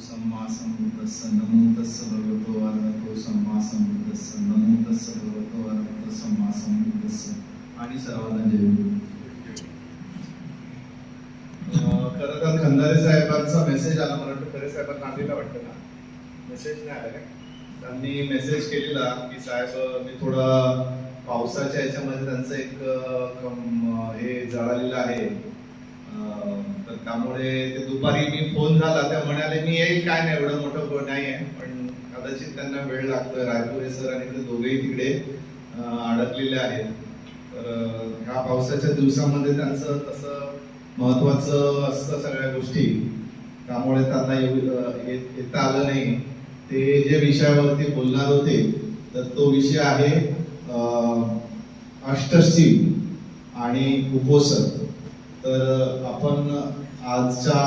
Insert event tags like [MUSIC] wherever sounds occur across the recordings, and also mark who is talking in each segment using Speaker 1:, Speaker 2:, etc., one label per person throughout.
Speaker 1: सम्मा संबुद्धस्स नमो तस्स भगवतो सम्मा संबुद्धस्स नमो तस्स भगवतो सम्मा संबुद्धस्स आणि सर्वांना जय हो. खरं तर खंदारे साहेबांचा मेसेज आला मला वाटतं खरे साहेबांना आलेला वाटतं ना? मेसेज नाही आला त्यांनी मेसेज केलेला की साहेब मी थोडा पावसाच्या याच्यामध्ये त्यांचं एक हे जळालेलं आहे. तर त्यामुळे ते दुपारी मी फोन झाला त्या म्हणाले मी येईल काय नाही एवढं मोठं कोण नाही आहे. पण कदाचित त्यांना वेळ लागतोय. रायपुरे सर आणि ते दोघेही तिकडे अडकलेले आहेत. तर ह्या पावसाच्या दिवसामध्ये त्यांचं तसं महत्वाचं असतं सगळ्या गोष्टी. त्यामुळे त्यांना येऊ- येता आलं नाही. ते जे विषयावरती बोलणार होते तर तो विषय आहे अं, अष्टशी आणि उपोषण. तर आपण आजच्या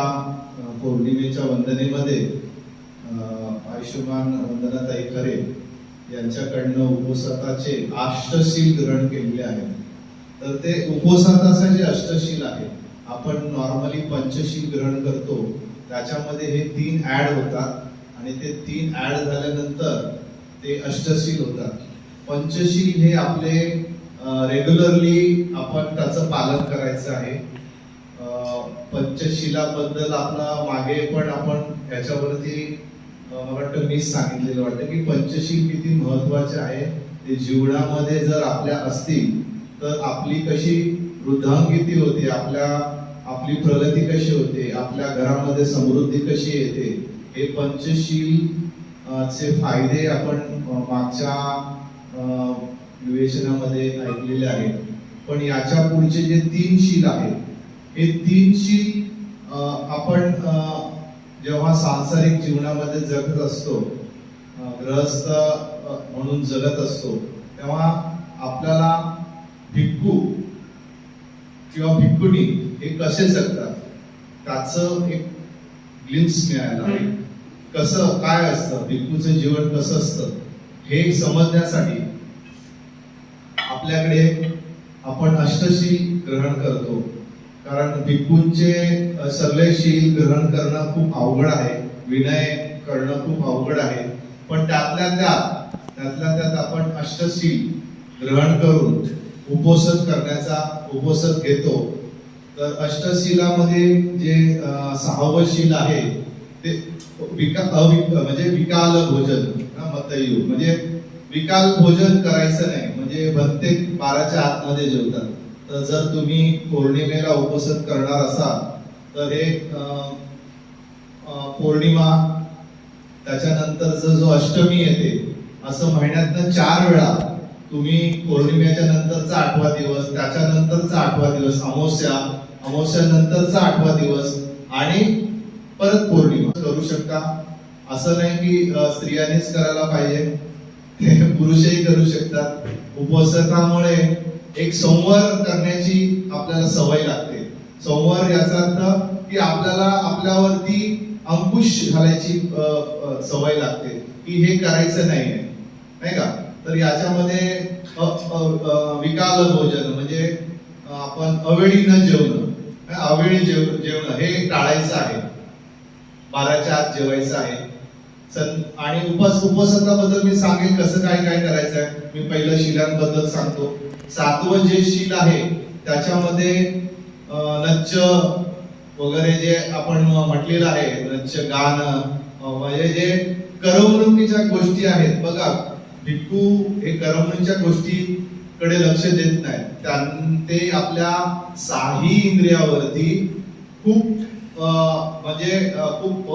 Speaker 1: पौर्णिमेच्या वंदनेमध्ये आयुष्यमान वंदनाताई खरे यांच्याकडनं उपसताचे अष्टशील ग्रहण केलेले आहे तर ते उपसताचे अष्टशील आहे आपण नॉर्मली पंचशील ग्रहण करतो. त्याच्यामध्ये हे तीन ॲड होतात आणि ते तीन ॲड झाल्यानंतर ते अष्टशील होतात. पंचशील हे आपले रेग्युलरली आपण त्याचं पालन करायचं आहे. पंचशिलाबद्दल आपला मागे पण आपण याच्यावरती मला वाटतं मीच सांगितलेलं वाटतं की पंचशील किती महत्त्वाचे आहे. ते जीवनामध्ये जर आपल्या असतील तर आपली कशी वृद्धांगिती होते आपल्या आपली प्रगती कशी होते आपल्या घरामध्ये समृद्धी कशी येते हे पंचशील चे फायदे आपण मागच्या विवेचनामध्ये ऐकलेले आहेत. पण याच्या पुढचे जे तीन शील आहेत हे तीन शील अं, आपण जेव्हा सांसारिक जीवनामध्ये जगत असतो अं, म्हणून जगत असतो तेव्हा आपल्याला भिक्खू किंवा भिक्खुनी हे कसे जगतात? त्याचं एक ग्लिम्स मिळायला कसं काय असतं? भिक्खूचं जीवन कसं असतं? हे समजण्यासाठी आपल्याकडे आपण अष्टशील ग्रहण करतो. कारण भिक्खूंचे अ, सगळे शील ग्रहण करणं खूप अवघड आहे. विनय करणं खूप अवघड आहे. पण त्यातल्या त्यात त्यातल्या त्यात आपण अष्टशील ग्रहण करून उपोषण करण्याचा उपोषण घेतो. तर अष्टशिलामध्ये जे सहावं शील आहे ते विका अविक म्हणजे विकाल भोजन हा, मतयू. म्हणजे विकाल भोजन करायचं नाही. म्हणजे प्रत्येक बाराच्या आतमध्ये जेवतात. तर जर तुम्ही पौर्णिमेला उपस्थित करणार असाल तर हे पौर्णिमा त्याच्यानंतरचं जो अष्टमी येते असं महिन्यातनं चार वेळा तुम्ही पौर्णिमेच्या नंतरचा आठवा दिवस त्याच्यानंतरचा आठवा दिवस अमावस्या अमावस्या नंतरचा आठवा दिवस आणि परत पौर्णिमा. करू शकता? असं नाही की स्त्रियांनीच करायला पाहिजे. [LAUGHS] पुरुषही करू शकतात. उपवासामुळे एक संवार करण्याची आपल्याला सवय लागते. संवार याचा अर्थ की आपल्याला आपल्यावरती अंकुश घालायची सवय लागते की हे करायचं नाहीये. नाही का? तर याच्यामध्ये विकाल भोजन म्हणजे आपण अवेळी न जेवण. अवेळी जेव जेवण हे टाळायचं आहे. बाराच्या आत जेवायचं आहे. आणि उपास उपवासाबद्दल मी सांगेन कसं काय काय करायचं आहे मी पहिलं शिलांबद्दल सांगतो. सातवं जे म्हणजे शील आहे. त्याच्यामध्ये नच्च वगैरे जे आपण म्हटलेलं आहे नच्च गाणं म्हणजे जे करमणुकीच्या गोष्टी आहेत. बघा भिक्खू हे करमणुकीच्या गोष्टीकडे लक्ष देत नाहीत त्यां- ते आपल्या साही इंद्रियावरती खूप म्हणजे खूप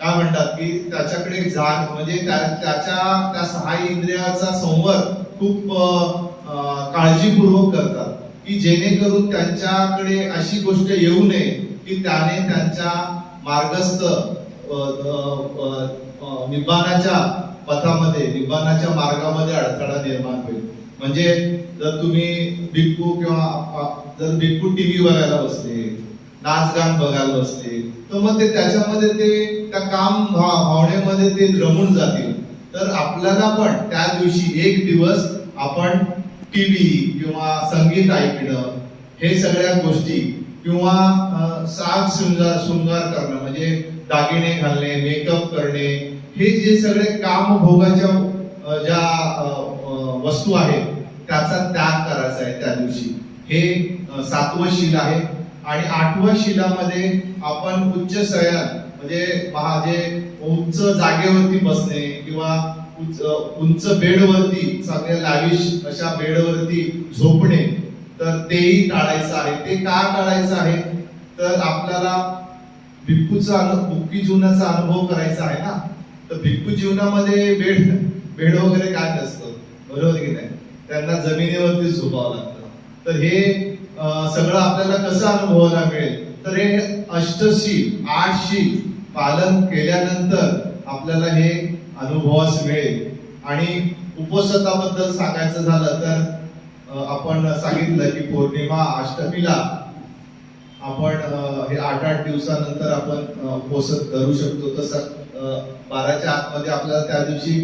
Speaker 1: काय म्हणतात की त्याच्याकडे जाण म्हणजे त्या- त्याच्या त्या सहा इंद्रियाचा संवर खूप काळजीपूर्वक करतात की जेणेकरून त्यांच्याकडे अशी गोष्ट येऊ नये की त्याने त्यांच्या मार्गस्थ अं, निब्बाणाच्या पथामध्ये निब्बाणाच्या मार्गामध्ये अडथळा निर्माण होईल. म्हणजे जर तुम्ही भिक्खू किंवा जर भिक्खू टीव्ही बघायला बसले नाच गान बघायला बसले तर मग ते त्याच्यामध्ये ते त्या काम भावनेमध्ये ते रमून जातील. तर आपल्याला पण त्या दिवशी एक दिवस आपण टीव्ही किंवा संगीत ऐकणं हे सगळ्या गोष्टी किंवा अ, साज शृंगार शृंगार करणं म्हणजे दागिने घालणे मेकअप करणे हे जे सगळे काम भोगाच्या ज्या वस्तू आहेत त्याचा त्याग करायचा आहे त्या दिवशी. हे सातवं शील आहे. आणि आठव्या शिलामध्ये आपण उच्च सयन म्हणजे महा जे उंच जागेवरती बसणे किंवा उंच उंच बेडवरती चांगल्या लाविश अशा बेडवरती झोपणे तर तेही टाळायचं आहे. ते का टाळायचं आहे? तर आपल्याला भिक्खूचा अनु- भिक्खू जीवनाचा अनुभव करायचा आहे ना? तर भिक्खू जीवनामध्ये बेड बेड वगैरे काय नसतं. बरोबर की नाही? त्यांना जमिनीवरती झोपावं लागतं. तर हे सगळं आपल्याला कसं अनुभवायला मिळेल? तर हे अष्टशी आठशी पालन केल्यानंतर आपल्याला हे अनुभवास मिळेल. आणि उपसताबद्दल सांगायचं झालं तर आपण सांगितलं की पौर्णिमा अष्टमीला आपण हे आठ आठ दिवसानंतर आपण अं, करू धरू शकतो. तसं बाराच्या आतमध्ये आपल्याला त्या दिवशी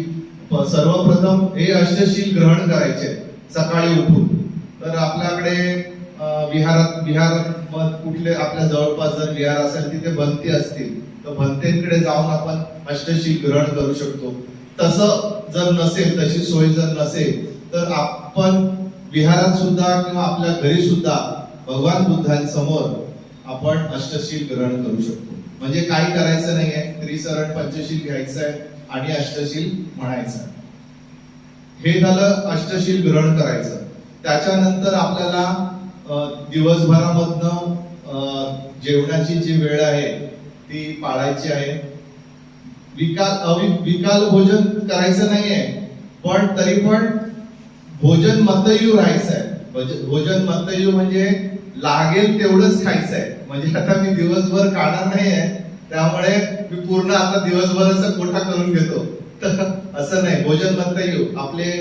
Speaker 1: सर्वप्रथम हे अष्टशील ग्रहण करायचे सकाळी उठून. तर आपल्याकडे विहारात विहार कुठले आपल्या जवळपास जर विहार असेल तिथे भंती असतील. तर भंतेकडे जाऊन आपण अष्टशील ग्रहण करू शकतो. तसं जर नसेल तशी सोय जर नसेल तर आपण विहारात सुद्धा किंवा आपल्या घरी सुद्धा भगवान बुद्धांसमोर आपण अष्टशील ग्रहण करू शकतो. म्हणजे काही करायचं नाहीये. त्रिसरण पंचशील घ्यायचं आहे आणि अष्टशील म्हणायचं. आहे. हे झालं अष्टशील ग्रहण करायचं. त्याच्यानंतर आपल्याला दिवसभरामधनं जेवणाची जी वेळ आहे ती पाळायची आहे. विकाल अवि विकाल भोजन करायचं नाहीये पण तरी पण भोजन मतयू राहायचं आहे भोजन मतयू म्हणजे लागेल तेवढंच खायचं आहे म्हणजे आता मी दिवसभर खाणार नाहीये त्यामुळे मी पूर्ण आता दिवसभराचा कोठा करून घेतो. तर [LAUGHS] असं नाही भोजन मतयू आपले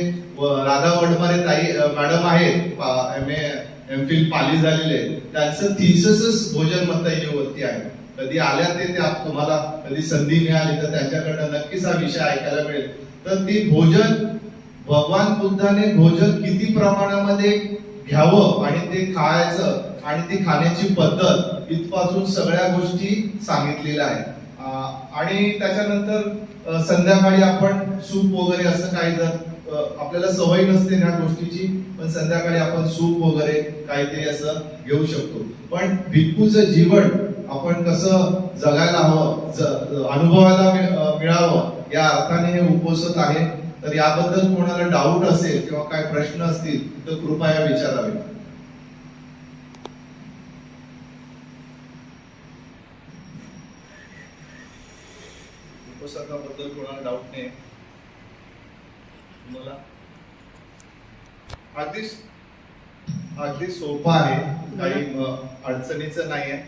Speaker 1: राधा वडमारे ताई मॅडम आहेत M A M Phil Pali झालेले त्यांचं थिसिसच भोजन मतयू वरती आहे. कधी आल्या ते तुम्हाला कधी संधी मिळाली तर त्यांच्याकडनं नक्कीच हा विषय ऐकायला मिळेल. तर ती भोजन भगवान बुद्धाने भोजन किती प्रमाणामध्ये घ्यावं आणि ते खायचं आणि ती खाण्याची पद्धत इथपासून सगळ्या गोष्टी सांगितलेल्या आहेत. आणि त्याच्यानंतर संध्याकाळी आपण सूप वगैरे असं काही जर आपल्याला सवय नसते ह्या गोष्टीची पण संध्याकाळी आपण सूप वगैरे काहीतरी असं घेऊ शकतो. पण भिक्खूचं जीवन आपण कसं जगायला हवं अनुभवायला मिळावं या अर्थाने हे उपोसत आहे. तर याबद्दल कोणाला डाऊट असेल किंवा काय प्रश्न असतील तर कृपया विचारावे उपसर्गाबद्दल कोणाला डाऊट नाही. तुम्हाला. अगदी अगदी सोपा आहे. काही अडचणीचं नाही आहे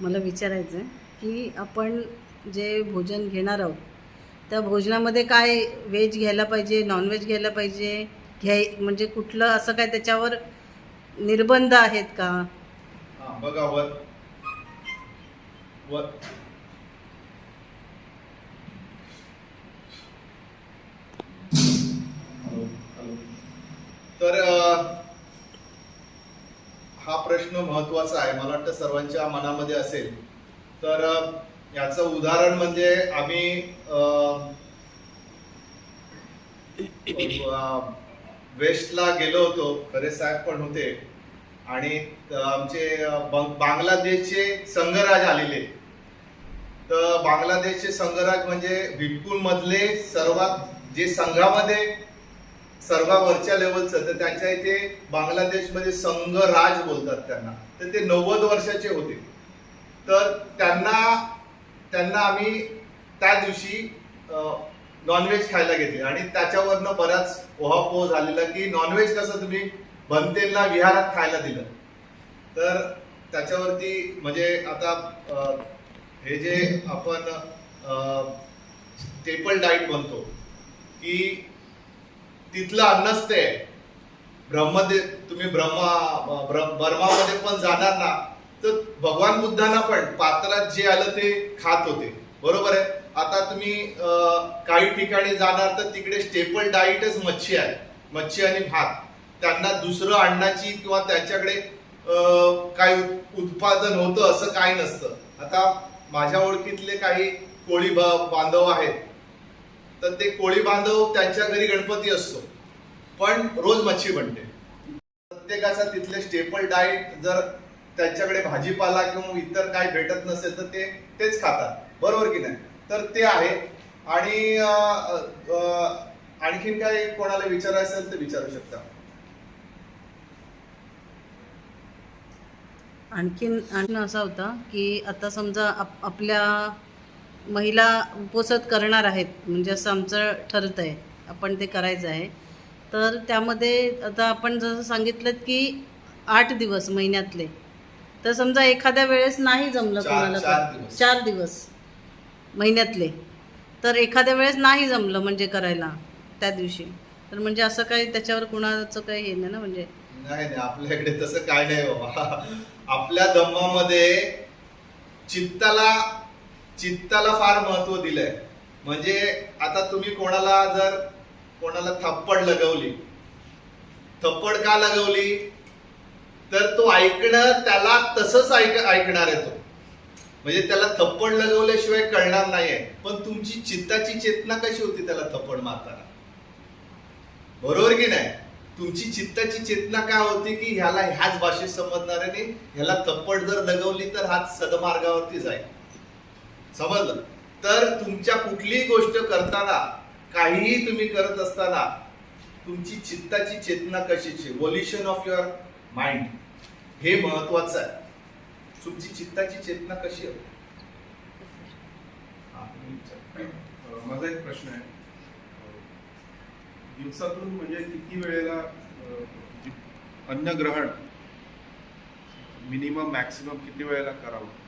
Speaker 2: मला विचारायचं आहे की आपण जे भोजन घेणार आहोत त्या भोजनामध्ये काय व्हेज घ्यायला पाहिजे नॉनव्हेज घ्यायला पाहिजे? घ्याय म्हणजे कुठलं असं काय त्याच्यावर निर्बंध आहेत का?
Speaker 1: हा बघा वर. वर. तर हा प्रश्न महत्त्वाचा आहे. मला वाटतं सर्वांच्या मनामध्ये असेल. तर याचं उदाहरण म्हणजे आम्ही वेस्टला गेलो होतो. खरे साहेब पण होते. आणि आमचे बांगलादेशचे संघराज आलेले. तर बांगलादेशचे संघराज म्हणजे भिक्कून मधले सर्वात जे संघामध्ये सर्वावरच्या लेवलचं तर त्यांच्या इथे बांगलादेशमध्ये संघराज बोलतात त्यांना. तर ते नव्वद वर्षाचे होते. तर त्यांना त्यांना आम्ही त्या दिवशी नॉनव्हेज खायला घेतले. आणि त्याच्यावरनं बराच ओहापोह झालेला की नॉनव्हेज कसं तुम्ही बनतेला विहारात खायला दिलं. तर त्याच्यावरती म्हणजे आता हे जे आपण टेपल डाईट म्हणतो की तिथलं अन्नच ते. आहे. ब्रह्मदे तुम्ही ब्रह्मा बर्मामध्ये पण जाणार ना तर भगवान बुद्धांना पण पात्रात जे आलं ते खात होते. बरोबर आहे? आता तुम्ही काही ठिकाणी जाणार तर तिकडे स्टेपल डाईटच मच्छी आहे. मच्छी आणि भात. त्यांना दुसरं अन्नाची किंवा त्यांच्याकडे काही उत्पादन होतं असं काही नसतं. आता माझ्या ओळखीतले काही कोळी बांधव आहेत. तर ते कोळी बांधव त्यांच्या घरी गणपती असतो. पण रोज मच्छी बनते. प्रत्येकाचा तिथले स्टेपल डाएट जर त्यांच्याकडे भाजीपाला किंवा इतर काय भेटत नसेल तर ते तेच खातात. बरोबर की नाही? तर ते आहे. आणि आणखीन काय कोणाला विचारायचं असेल तर विचारू शकता.
Speaker 2: आणखीन आणखीन असा होता की आता समजा आपल्या महिला उपोषण करणार आहेत म्हणजे असं आमचं ठरत आहे आपण ते करायचं आहे. तर त्यामध्ये आता आपण जसं सांगितलं की आठ दिवस महिन्यातले. तर समजा एखाद्या वेळेस नाही जमलं कोणाला
Speaker 1: चार
Speaker 2: तर-
Speaker 1: दिवस.
Speaker 2: चार दिवस महिन्यातले. तर एखाद्या वेळेस नाही जमलं म्हणजे करायला त्या दिवशी. तर म्हणजे असं काही त्याच्यावर कुणाचं काही हे नाही ना म्हणजे?
Speaker 1: नाही नाही आपल्याकडे तसं काय नाही बाबा. आपल्या धम्मामध्ये चित्ताला चित्ताला फार महत्त्व दिलंय. म्हणजे आता तुम्ही कोणाला जर कोणाला थप्पड लगवली थप्पड का लगवली? तर तो ऐकणं त्याला तसंच ऐक ऐकणार आहे तो. म्हणजे त्याला थप्पड लगवल्याशिवाय कळणार नाहीये. पण तुमची चित्ताची चेतना कशी होती त्याला थप्पड मारताना? बरोबर की नाही? तुमची चित्ताची चेतना काय होती की ह्याला ह्याच भाषेत समजणार आहे आणि ह्याला थप्पड जर लगवली तर हा सदमार्गावरती जाईल. समजलं? तर तुमच्या कुठलीही गोष्ट करताना काहीही तुम्ही करत असताना तुमची चित्ताची चेतना कशीची? वोल्युशन ऑफ युअर माइंड हे महत्वाचं आहे. तुमची चित्ताची चेतना कशी आहे?
Speaker 3: माझा एक प्रश्न आहे. दिवसातून म्हणजे किती वेळेला अन्न अन्नग्रहण मिनिमम मॅक्सिमम किती वेळेला करावं?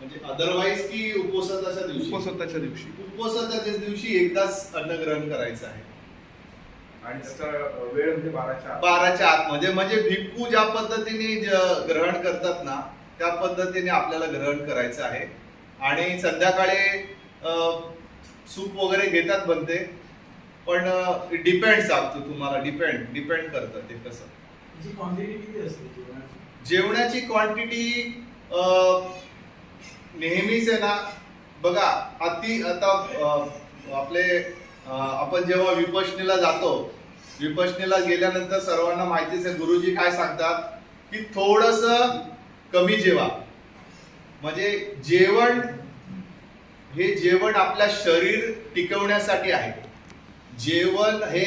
Speaker 1: म्हणजे अदरवाईज की उपवासाच्या दिवशी?
Speaker 3: उपसत्ताच्या दिवशी.
Speaker 1: उपवासाच्या दिवशी एकदाच अन्नग्रहण करायचं आहे.
Speaker 3: आणि त्याचा वेळ म्हणजे बाराच्या आत.
Speaker 1: बाराच्या आतमध्ये म्हणजे भिक्खू ज्या पद्धतीने ग्रहण करतात ना त्या पद्धतीने आपल्याला ग्रहण करायचं आहे. आणि संध्याकाळी सूप वगैरे घेतात बनते. पण डिपेंड सांगतो तुम्हाला. डिपेंड डिपेंड करतं ते कसं.
Speaker 4: क्वांटिटी किती असते जेवणाची?
Speaker 1: जेवणाची क्वांटिटी नेहमीच आहे ना बघा अति आता आपले आपण जेव्हा विपशनीला जातो विपशनीला गेल्यानंतर सर्वांना माहितीच आहे गुरुजी काय सांगतात की थोडस कमी जेवा. म्हणजे जेवण हे जेवण आपल्या शरीर टिकवण्यासाठी आहे. जेवण हे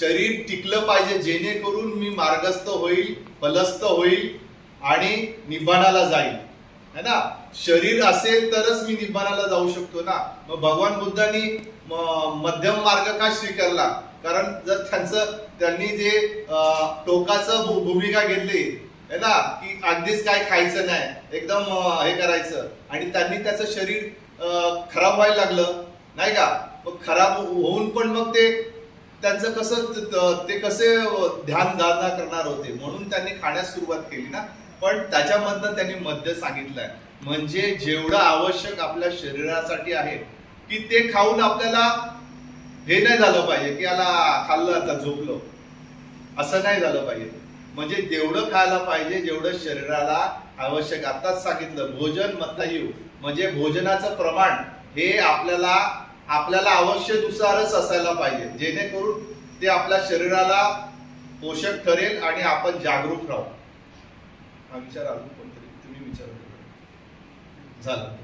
Speaker 1: शरीर टिकलं पाहिजे जेणेकरून मी मार्गस्थ होईल फलस्थ होईल आणि निब्बाणाला जाईल. है ना? शरीर असेल तरच मी निब्बाणाला जाऊ शकतो ना. मग भगवान बुद्धांनी मध्यम मार्ग का स्वीकारला? कारण जर त्यांचं त्यांनी जे टोकाचं भूमिका घेतली है ना की अगदीच काय खायचं नाही एकदम हे करायचं आणि त्यांनी त्याचं शरीर खराब व्हायला लागलं नाही का? मग खराब होऊन पण मग ते त्यांचं कसं ते कसे ध्यान धारणा करणार होते? म्हणून त्यांनी खाण्यास सुरुवात केली ना. पण त्याच्यामधनं त्यांनी मद्य सांगितलंय. म्हणजे जेवढं आवश्यक आपल्या शरीरासाठी आहे की ते खाऊन आपल्याला हे नाही झालं पाहिजे की याला खाल्लं आता झोपलो. असं नाही झालं पाहिजे. म्हणजे जेवढं खायला पाहिजे जेवढं शरीराला आवश्यक. आताच सांगितलं भोजन मतायू म्हणजे भोजनाचं प्रमाण हे आपल्याला आपल्याला आवश्यकनुसारच असायला पाहिजे. जेणेकरून ते आपल्या शरीराला पोषक ठरेल आणि आपण जागरूक राहू. हा विचार अजून कोणतरी तुम्ही विचार झाला.